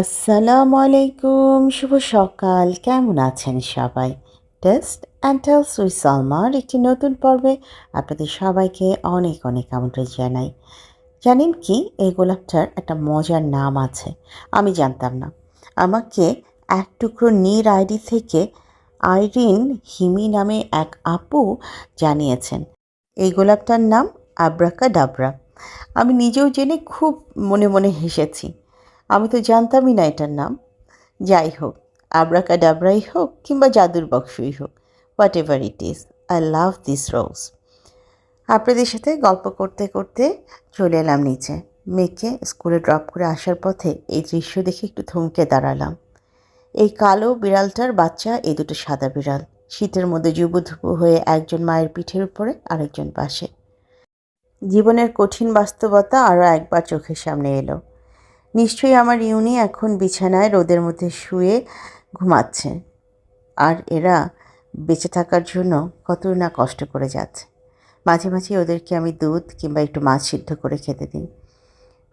আসসালামু আলাইকুম, শুভ সকাল। কেমন আছেন সবাই? টেস্ট অ্যান্ড টেলস উইথ সালমার একটি নতুন পর্বে আপনাদের সবাইকে অনেক অনেক আমন্ত্রণ জানাই। জানেন কি? এই গোলাপটার একটা মজার নাম আছে, আমি জানতাম না। আমাকে এক টুকরো নীর আইডি থেকে আইরিন হিমি নামে এক আপু জানিয়েছেন। এই গোলাপটার নাম আব্রাকা ডাবরা আমি নিজেও জেনে খুব মনে মনে হেসেছি। আমি তো জানতামই না এটার নাম। যাই হোক আব্রাকা ডাবরাই হোক কিংবা জাদুর বক্সই হোক whatever it is I love this রোজ আপনাদের সাথে গল্প করতে করতে চলে এলাম নিচে। মেয়েকে স্কুলে ড্রপ করে আসার পথে এই দৃশ্য দেখে একটু থমকে দাঁড়ালাম। এই কালো বিড়ালটার বাচ্চা, এই দুটো সাদা বিড়াল। শীতের মধ্যে জুবুধুবু হয়ে একজন মায়ের পিঠের উপরে আরেকজন পাশে। জীবনের কঠিন বাস্তবতা আরও একবার চোখের সামনে এলো। নিশ্চয়ই আমার ইউনি এখন বিছানায় রোদের মধ্যে শুয়ে ঘুমাচ্ছে। আর এরা বেঁচে থাকার জন্য কত না কষ্ট করে যাচ্ছে। মাঝে মাঝে ওদেরকে আমি দুধ কিংবা একটু মাছ সিদ্ধ করে খেতে দিই।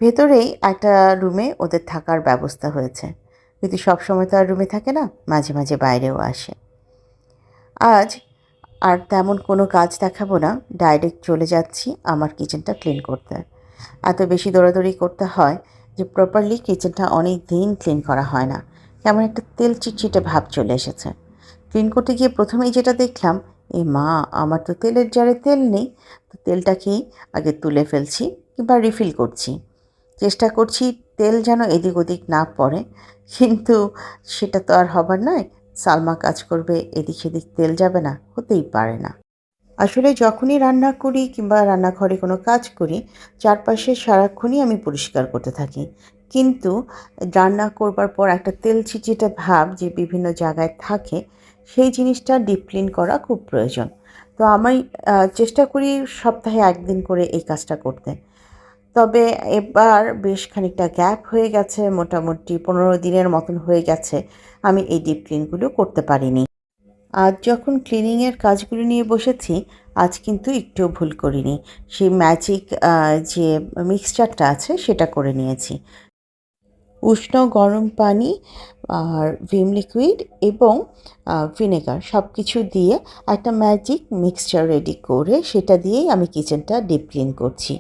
ভেতরেই একটা রুমে ওদের থাকার ব্যবস্থা হয়েছে। কিন্তু সবসময় তো আর রুমে থাকে না, মাঝে মাঝে বাইরেও আসে। আজ আর তেমন কোনো কাজ দেখাবো না, ডাইরেক্ট চলে যাচ্ছি আমার কিচেনটা ক্লিন করতে। এত বেশি দৌড়াদৌড়ি করতে হয় যে প্রপারলি কিচেনটা অনেক দিন ক্লিন করা হয় না। কেমন একটা তেল চিটচিটে ভাব চলে এসেছে। ক্লিন করতে গিয়ে প্রথমেই যেটা দেখলাম, এ মা, আমার তো তেলের জারে তেল নেই, তো তেলটাকেই আগে তুলে ফেলছি কিংবা রিফিল করছি। চেষ্টা করছি তেল যেন এদিক ওদিক না পড়ে, কিন্তু সেটা তো আর হবার নয়, সালমা কাজ করবে, এদিক সেদিক তেল যাবে না, হতেই পারে না। আসলে যখনই রান্না করি কিংবা রান্নাঘরে কোনো কাজ করি, চারপাশে সারাক্ষণই আমি পরিষ্কার করতে থাকি। কিন্তু রান্না করবার পর একটা তেল চিচিটা ভাব যে বিভিন্ন জায়গায় থাকে, সেই জিনিসটা ডিপ ক্লিন করা খুব প্রয়োজন। তো আমি চেষ্টা করি সপ্তাহে একদিন করে এই কাজটা করতে। তবে এবার বেশ খানিকটা গ্যাপ হয়ে গেছে, মোটামুটি পনেরো দিনের মতন হয়ে গেছে, আমি এই ডিপ ক্লিনগুলো করতে পারিনি। আজ যখন ক্লিনিংয়ের কাজগুলো নিয়ে বসেছি, আজ কিন্তু একটু ভুল করিনি। সেই ম্যাজিক যে মিক্সচারটা আছে, সেটা করে নিয়েছি। উষ্ণ গরম পানি আর ভিম লিকুইড এবং ভিনেগার সব কিছু দিয়ে একটা ম্যাজিক মিক্সচার রেডি করে সেটা দিয়েই আমি কিচেনটা ডিপ ক্লিন করছি।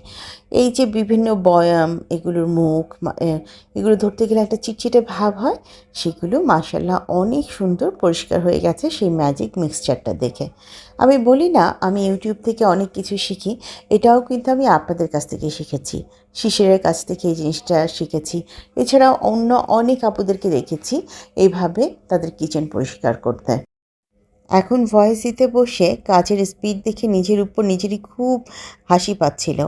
এই যে বিভিন্ন বয়াম, এগুলোর মুখ এগুলো ধরতে গেলে একটা চিটচিটে ভাব হয়, সেগুলো মাসাল্লাহ অনেক সুন্দর পরিষ্কার হয়ে গেছে সেই ম্যাজিক মিক্সচারটা দেখে। আমি বলি না, আমি ইউটিউব থেকে অনেক কিছু শিখি, এটাও কিন্তু আমি আপনাদের কাছ থেকে শিখেছি। শিশিরের কাছ থেকে এই জিনিসটা শিখেছি। এছাড়াও অন্য অনেক আপুদেরকে দেখেছি এইভাবে তাদের কিচেন পরিষ্কার করতে। এখন ভয়েস দিতে বসে কাজের স্পিড দেখে নিজের উপর নিজেরই খুব হাসি পাচ্ছিল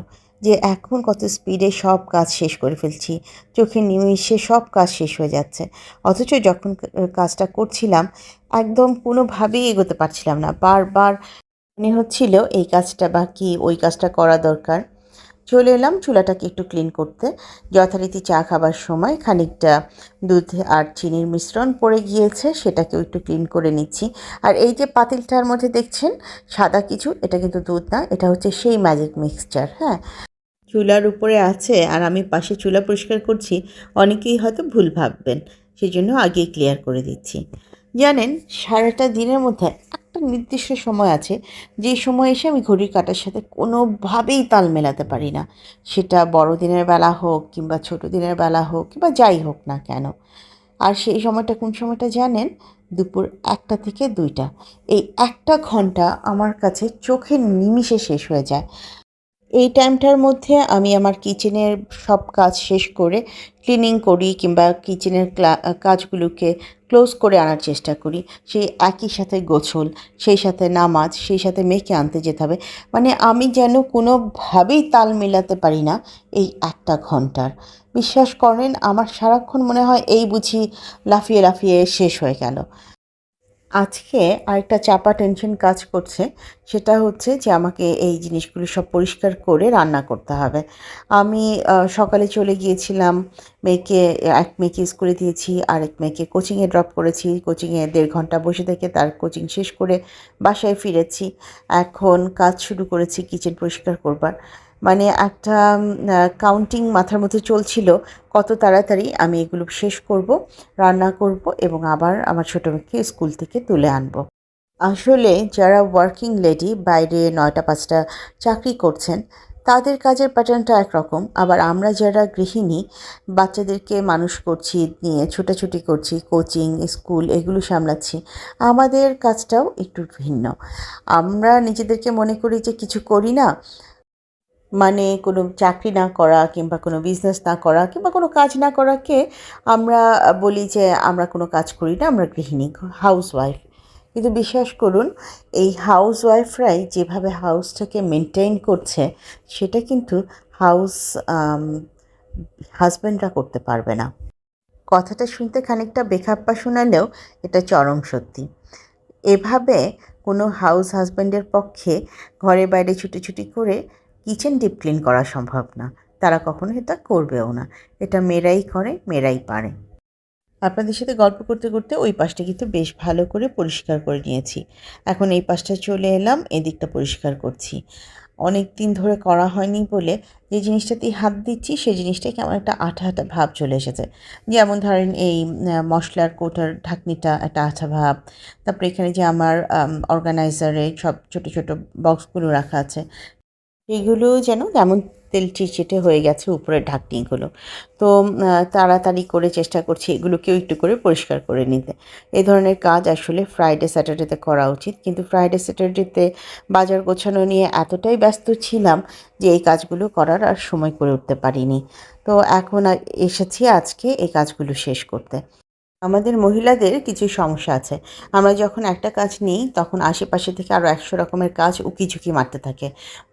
যে এখন কত স্পিডে সব কাজ শেষ করে ফেলছি চোখের নিমিষে সব কাজ শেষ হয়ে যাচ্ছে। অথচ যখন কাজটা করছিলাম, একদম কোনোভাবেই এগোতে পারছিলাম না। বারবার মনে হচ্ছিল, এই কাজটা বা কি ওই কাজটা করা দরকার। চলে এলাম চুলাটাকে একটু ক্লিন করতে। যথারীতি চা খাবার সময় খানিকটা দুধ আর চিনির মিশ্রণ পড়ে গিয়েছে, সেটাকেও একটু ক্লিন করে নিচ্ছি। আর এই যে পাতিলটার মধ্যে দেখছেন, সাদা কিছু, এটা কিন্তু দুধ না, এটা হচ্ছে সেই ম্যাজিক মিক্সচার হ্যাঁ। চুলার উপরে আছে, আর আমি পাশে চুলা পরিষ্কার করছি, অনেকেই হয়তো ভুল ভাববেন সেই জন্য আগেই ক্লিয়ার করে দিচ্ছি। জানেন, সারাটা দিনের মধ্যে একটা নির্দিষ্ট সময় আছে, যে সময় এসে আমি ঘড়ির কাটার সাথে কোনোভাবেই তাল মেলাতে পারি না। সেটা বড়দিনের বেলা হোক কিংবা ছোটো দিনের বেলা হোক কিংবা যাই হোক না কেন। আর সেই সময়টা কোন সময়টা জানেন? দুপুর একটা থেকে দুইটা। এই একটা ঘণ্টা আমার কাছে চোখের নিমিষে শেষ হয়ে যায়। এই টাইমটার মধ্যে আমি আমার কিচেনের সব কাজ শেষ করে ক্লিনিং করি কিংবা কিচেনের কাজগুলোকে ক্লোজ করে আনার চেষ্টা করি। সেই একই সাথে গোছল, সেই সাথে নামাজ, সেই সাথে মেয়েকে আনতে যেতে হবে। মানে আমি যেন কোনোভাবেই তাল মেলাতে পারি না এই একটা ঘণ্টার। বিশ্বাস করেন, আমার সারাক্ষণ মনে হয় এই বুঝি লাফিয়ে লাফিয়ে শেষ হয়ে গেল। আজকে আরেকটা চাপা টেনশন কাজ করছে। সেটা হচ্ছে যে, আমাকে এই জিনিসগুলো সব পরিষ্কার করে রান্না করতে হবে। আমি সকালে চলে গিয়েছিলাম, মেয়েকে, এক মেয়েকে স্কুলে দিয়েছি, আরেক মেয়েকে কোচিংয়ে ড্রপ করেছি। কোচিংয়ে দেড় ঘণ্টা বসে থেকে তার কোচিং শেষ করে বাসায় ফিরেছি। এখন কাজ শুরু করেছি কিচেন পরিষ্কার করবার। মানে একটা কাউন্টিং মাথার মধ্যে চলছিল কত তাড়াতাড়ি আমি এগুলো শেষ করব, রান্না করব এবং আবার আমার ছোটো মেয়েকে স্কুল থেকে তুলে আনব। আসলে যারা ওয়ার্কিং লেডি বাইরে নয়টা পাঁচটা চাকরি করছেন, তাদের কাজের প্যাটার্নটা একরকম। আবার আমরা যারা গৃহিণী, বাচ্চাদেরকে মানুষ করছি, নিয়ে ছোটাছুটি করছি কোচিং স্কুল এগুলো সামলাচ্ছি, আমাদের কাজটাও একটু ভিন্ন। আমরা নিজেদেরকে মনে করি যে কিছু করি না মানে কোনো চাকরি না করা কিংবা কোনো বিজনেস না করা কিংবা কোনো কাজ না করাকে আমরা বলি যে আমরা কোনো কাজ করি না, আমরা গৃহিণী হাউস ওয়াইফ কিন্তু বিশ্বাস করুন, এই হাউস ওয়াইফরাই যেভাবে হাউসটাকে মেনটেন করছে, সেটা কিন্তু হাউস হাজব্যান্ডরা করতে পারবে না। কথাটা শুনতে খানিকটা বেখাপ্পা শোনালেও এটা চরম সত্যি। এভাবে কোনো হাউস হাজব্যান্ডের পক্ষে ঘরে বাইরে ছুটি করে কিচেন ডিপ ক্লিন করা সম্ভব না। তারা কখনো এটা করবেও না। এটা মেয়েরাই করে, মেয়েরাই পারে। আপনাদের সাথে গল্প করতে করতে ওই পাশটা কিন্তু বেশ ভালো করে পরিষ্কার করে নিয়েছি। এখন এই পাশটা চলে এলাম, এদিকটা পরিষ্কার করছি। অনেক দিন ধরে করা হয়নি বলে যে জিনিসটাতেই হাত দিচ্ছি, সেই জিনিসটাই কেমন একটা আঠা আঠা ভাব চলে এসেছে। যেমন ধরেন এই মশলার কোটার ঢাকনিটা একটা আঠা ভাব। তারপরে এখানে যে আমার অর্গানাইজারে সব ছোটো ছোটো বক্সগুলো রাখা আছে এগুলো যেন কেমন তেল চিটচিটে হয়ে গেছে উপরের ঢাকনিগুলো। তো তাড়াতাড়ি করে চেষ্টা করছি এগুলোকেও একটু করে পরিষ্কার করে নিতে। এই ধরনের কাজ আসলে ফ্রাইডে স্যাটারডেতে করা উচিত। কিন্তু ফ্রাইডে স্যাটারডেতে বাজার গোছানো নিয়ে এতটাই ব্যস্ত ছিলাম যে এই কাজগুলো করার আর সময় করে উঠতে পারিনি। তো এখন এসেছি আজকে এই কাজগুলো শেষ করতে। আমাদের মহিলাদের কিছু সমস্যা আছে। আমরা যখন একটা কাজ নিই, তখন আশেপাশে থেকে আরও একশো রকমের কাজ উকি ঝুঁকি মারতে থাকে।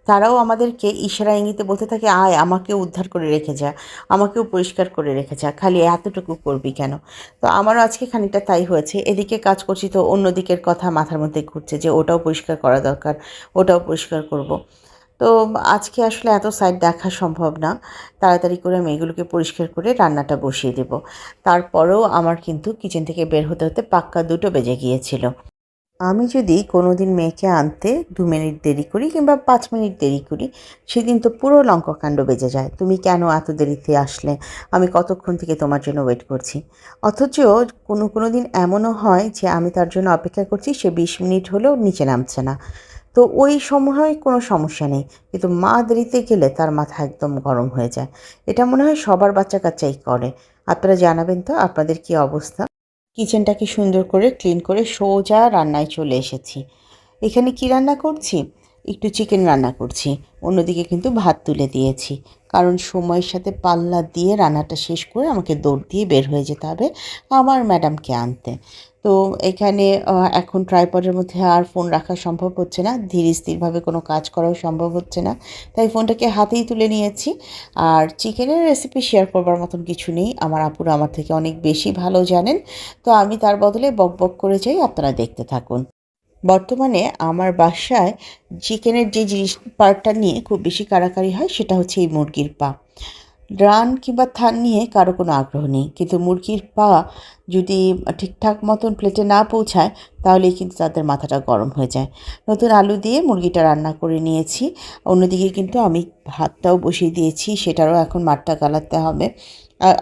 তারাও আমাদেরকে ইশারা ইঙ্গিতে বলতে থাকে, আয় আমাকে উদ্ধার করে রেখে যা, আমাকেও পরিষ্কার করে রেখে যা, খালি এতটুকু করবি কেন? তো আমারও আজকে খানিকটা তাই হয়েছে। এদিকে কাজ করছি তো অন্য দিকের কথা মাথার মধ্যে ঘুরছে যে, ওটাও পরিষ্কার করা দরকার, ওটাও পরিষ্কার করব। তো আজকে আসলে এত সাইড দেখা সম্ভব না। তাড়াতাড়ি করে আমি এগুলোকে পরিষ্কার করে রান্নাটা বসিয়ে দেব। তারপরেও আমার কিন্তু কিচেন থেকে বের হতে হতে পাক্কা দুটো বেজে গিয়েছিল। আমি যদি কোনো দিন মেয়েকে আনতে দু মিনিট দেরি করি কিংবা পাঁচ মিনিট দেরি করি, সেদিন তো পুরো লঙ্কাকাণ্ড বেজে যায়। তুমি কেন এত দেরিতে আসলে? আমি কতক্ষণ থেকে তোমার জন্য ওয়েট করছি? অথচ কোনো কোনো দিন এমনও হয় যে আমি তার জন্য অপেক্ষা করছি, সে বিশ মিনিট হলেও নিচে নামছে না। তো ওই সময় কোনো সমস্যা নেই। কিন্তু মা দেরিতে গেলে তার মাথা একদম গরম হয়ে যায়। এটা মনে হয় সবার বাচ্চা কাচ্চাই করে। আপনারা জানাবেন তো আপনাদের কি অবস্থা? কিচেনটাকে সুন্দর করে ক্লিন করে সোজা রান্নায় চলে এসেছি। এখানে কি রান্না করছি? একটু চিকেন রান্না করছি। অন্যদিকে কিন্তু ভাত তুলে দিয়েছি। কারণ সময়ের সাথে পাল্লা দিয়ে রান্নাটা শেষ করে আমাকে দৌড় দিয়ে বের হয়ে যেতে হবে আমার ম্যাডামকে আনতে। তো এখানে এখন ট্রাইপডের মধ্যে আর ফোন রাখা সম্ভব হচ্ছে না। ধীর স্থিরভাবে কোনো কাজ করাও সম্ভব হচ্ছে না। তাই ফোনটাকে হাতেই তুলে নিয়েছি। আর চিকেনের রেসিপি শেয়ার করবার মতন কিছু নেই। আমার আপুরা আমার থেকে অনেক বেশি ভালো জানেন। তো আমি তার বদলে বক বক করে যাই। আপনারা দেখতে থাকুন। বর্তমানে আমার বাসায় চিকেনের যে জিনিস পার্টটা নিয়ে খুব বেশি কারাকারি হয়, সেটা হচ্ছে এই মুরগির পা। রান কিংবা থান নিয়ে কারও কোনো আগ্রহ নেই। কিন্তু মুরগির পা যদি ঠিকঠাক মতন প্লেটে না পৌঁছায়, তাহলেই কিন্তু তাদের মাথাটা গরম হয়ে যায়। নতুন আলু দিয়ে মুরগিটা রান্না করে নিয়েছি। অন্যদিকে কিন্তু আমি ভাতটাও বসিয়ে দিয়েছি, সেটারও এখন মাঠটা গালাতে হবে।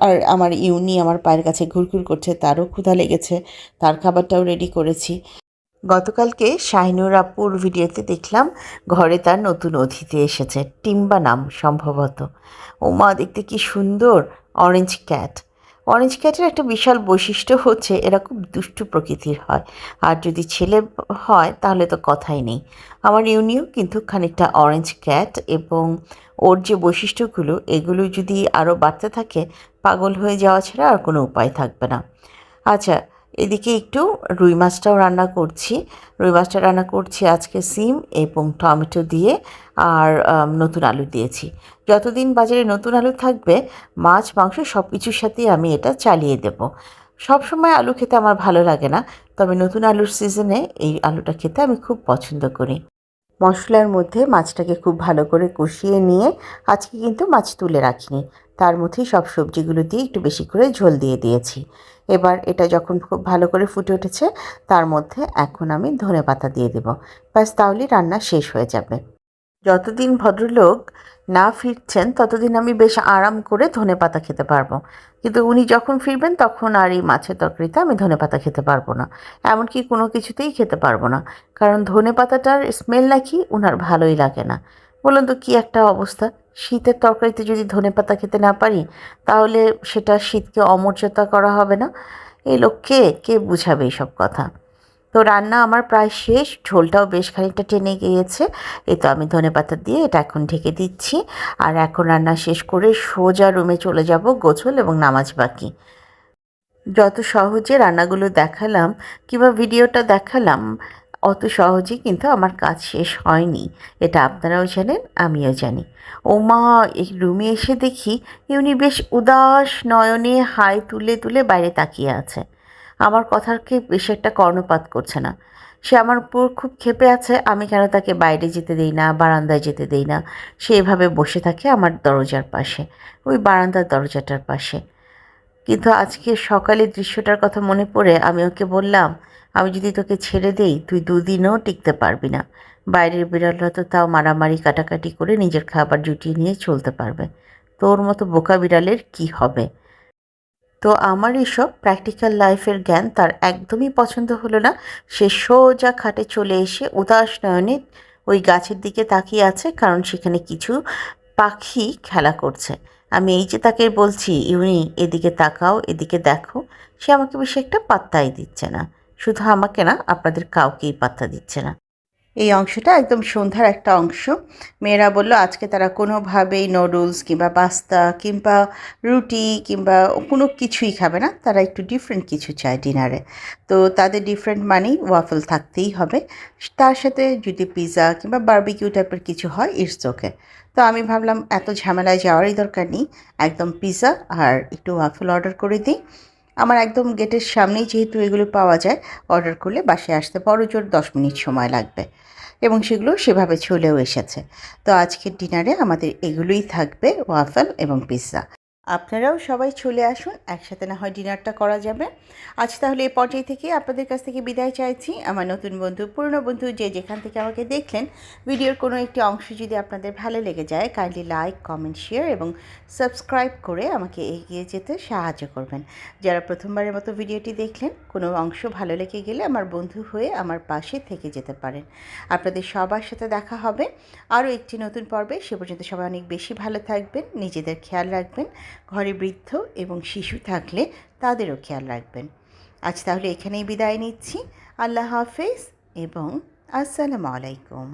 আর আমার ইউনি আমার পায়ের কাছে ঘুরঘুর করছে, তারও ক্ষুধা লেগেছে, তার খাবারটাও রেডি করেছি। গতকালকে শাহিনুর আপুর ভিডিওতে দেখলাম ঘরে তার নতুন অতিথি এসেছে, টিম্বা নাম সম্ভবত। ও মা দেখতে কি সুন্দর অরেঞ্জ ক্যাট অরেঞ্জ ক্যাটের একটা বিশাল বৈশিষ্ট্য হচ্ছে এরা খুব দুষ্টু প্রকৃতির হয়। আর যদি ছেলে হয়, তাহলে তো কথাই নেই। আমার ইউনিও কিন্তু খানিকটা অরেঞ্জ ক্যাট এবং ওর যে বৈশিষ্ট্যগুলো, এগুলো যদি আরও বাড়তে থাকে, পাগল হয়ে যাওয়া ছাড়া আর কোনো উপায় থাকবে না। আচ্ছা এদিকে একটু রুই মাছটাও রান্না করছি। রুই মাছটা রান্না করছি আজকে সিম এবং টমেটো দিয়ে আর নতুন আলু দিয়েছি। যতদিন বাজারে নতুন আলু থাকবে, মাছ, মাংস সব কিছুর সাথেই আমি এটা চালিয়ে দেব। সব সময় আলু খেতে আমার ভালো লাগে না, তবে নতুন আলুর সিজনে এই আলুটা খেতে আমি খুব পছন্দ করি। মশলার মধ্যে মাছটাকে খুব ভালো করে কষিয়ে নিয়ে আজকে কিন্তু মাছ তুলে রাখিনি। তার মধ্যেই সব সবজিগুলো দিয়ে একটু বেশি করে ঝোল দিয়ে দিয়েছি। এবার এটা যখন খুব ভালো করে ফুটে উঠেছে, তার মধ্যে এখন আমি ধনে পাতা দিয়ে দেবো। ব্যাস, তাহলে রান্না শেষ হয়ে যাবে। যতদিন ভদ্রলোক না ফিরছেন, ততদিন আমি বেশ আরাম করে ধনে পাতা খেতে পারব। কিন্তু উনি যখন ফিরবেন, তখন আর এই মাছের তরকারিতে আমি ধনে পাতা খেতে পারব না। এমনকি কোনো কিছুতেই খেতে পারব না। কারণ ধনে পাতাটার স্মেল নাকি উনার ভালোই লাগে না। বলুন তো, কী একটা অবস্থা? শীতের তরকারিতে যদি ধনে পাতা খেতে না পারি, তাহলে সেটা শীতকে অমর্যাদা করা হবে না? এই লোক কে? কে বুঝাবে এইসব কথা? তো রান্না আমার প্রায় শেষ, ঝোলটাও বেশ খানিকটা টেনে গিয়েছে। এই তো আমি ধনে পাতা দিয়ে এটা এখন ঢেকে দিচ্ছি। আর এখন রান্না শেষ করে সোজা রুমে চলে যাব গোছল এবং নামাজ বাকি। যত সহজে রান্নাগুলো দেখালাম কিংবা ভিডিওটা দেখালাম, অত সহজে কিন্তু আমার কাজ শেষ হয়নি। এটা আপনারাও জানেন, আমিও জানি। ও মা এই রুমে এসে দেখি উনি বেশ উদাস নয়নে হাই তুলে তুলে বাইরে তাকিয়ে আছে। আমার কথাকে বেশি একটা কর্ণপাত করছে না। সে আমার উপর খুব ক্ষেপে আছে, আমি কেন তাকে বাইরে যেতে দেই না, বারান্দায় যেতে দেই না? সে এভাবে বসে থাকে আমার দরজার পাশে, ওই বারান্দার দরজাটার পাশে। কিন্তু আজকে সকালের দৃশ্যটার কথা মনে পড়ে আমি ওকে বললাম, আমি যদি তোকে ছেড়ে দেই, তুই দুদিনও টিকতে পারবি না। বাইরের বিড়ালরা তো তাও মারামারি, কাটাকাটি করে নিজের খাবার জুটিয়ে নিয়ে চলতে পারবে। তোর মতো বোকা বিড়ালের কি হবে? তো আমার এসব প্র্যাকটিক্যাল লাইফের জ্ঞান তার একদমই পছন্দ হলো না। সে সোজা খাটে চলে এসে উদাস নয়নে ওই গাছের দিকে তাকিয়ে আছে, কারণ সেখানে কিছু পাখি খেলা করছে। আমি এই যে তাকে বলছি, ইউনি, এদিকে তাকাও, এদিকে দেখো। সে আমাকে বেশি একটা পাত্তাই দিচ্ছে না। শুধু আমাকে না, আপনাদের কাউকেই পাত্তা দিচ্ছে না। এই অংশটা একদম সন্ধ্যার একটা অংশ। মেয়েরা বলল, আজকে তারা কোনোভাবেই নুডলস কিংবা পাস্তা কিংবা রুটি কিংবা কোনো কিছুই খাবে না। তারা একটু ডিফারেন্ট কিছু চায় ডিনারে তো তাদের ডিফারেন্ট মানেই ওয়াফল থাকতেই হবে। তার সাথে যদি পিৎজা কিংবা বার্বিকিউ টাইপের কিছু হয় ইটস ওকে তো আমি ভাবলাম, এত ঝামেলায় যাওয়ারই দরকার নেই। একদম পিৎজা আর একটু ওয়াফল অর্ডার করে দিই। আমার একদম গেটের সামনেই যেহেতু এগুলো পাওয়া যায় অর্ডার করলে বাসে আসতে বড় জোর দশ মিনিট সময় লাগবে। এবং সেগুলো সেভাবে চলেও এসেছে। তো আজকের ডিনারে আমাদের এগুলোই থাকবে ওয়াফেল এবং পিৎজা আপনারাও সবাই চলে আসুন, একসাথে না হয় ডিনারটা করা যাবে। আজ তাহলে এই পর্যায় থেকে আপনাদের কাছ থেকে বিদায় চাইছি। আমার নতুন বন্ধু, পুরনো বন্ধু যে যেখান থেকে আমাকে দেখলেন, ভিডিওর কোনো একটি অংশ যদি আপনাদের ভালো লেগে যায় কাইন্ডলি লাইক কমেন্ট শেয়ার এবং সাবস্ক্রাইব করে আমাকে এগিয়ে যেতে সাহায্য করবেন। যারা প্রথমবারের মতো ভিডিওটি দেখলেন, কোনো অংশ ভালো লেগে গেলে আমার বন্ধু হয়ে আমার পাশে থেকে যেতে পারেন। আপনাদের সবার সাথে দেখা হবে। আরও একটি নতুন পর্বে, সে পর্যন্ত সবাই অনেক বেশি ভালো থাকবেন, নিজেদের খেয়াল রাখবেন। ঘরে বৃদ্ধ এবং শিশু থাকলে তাদেরও খেয়াল রাখবেন। আজ তাহলে এখানেই বিদায় নিচ্ছি। আল্লাহ হাফেজ এবং আসসালামু আলাইকুম।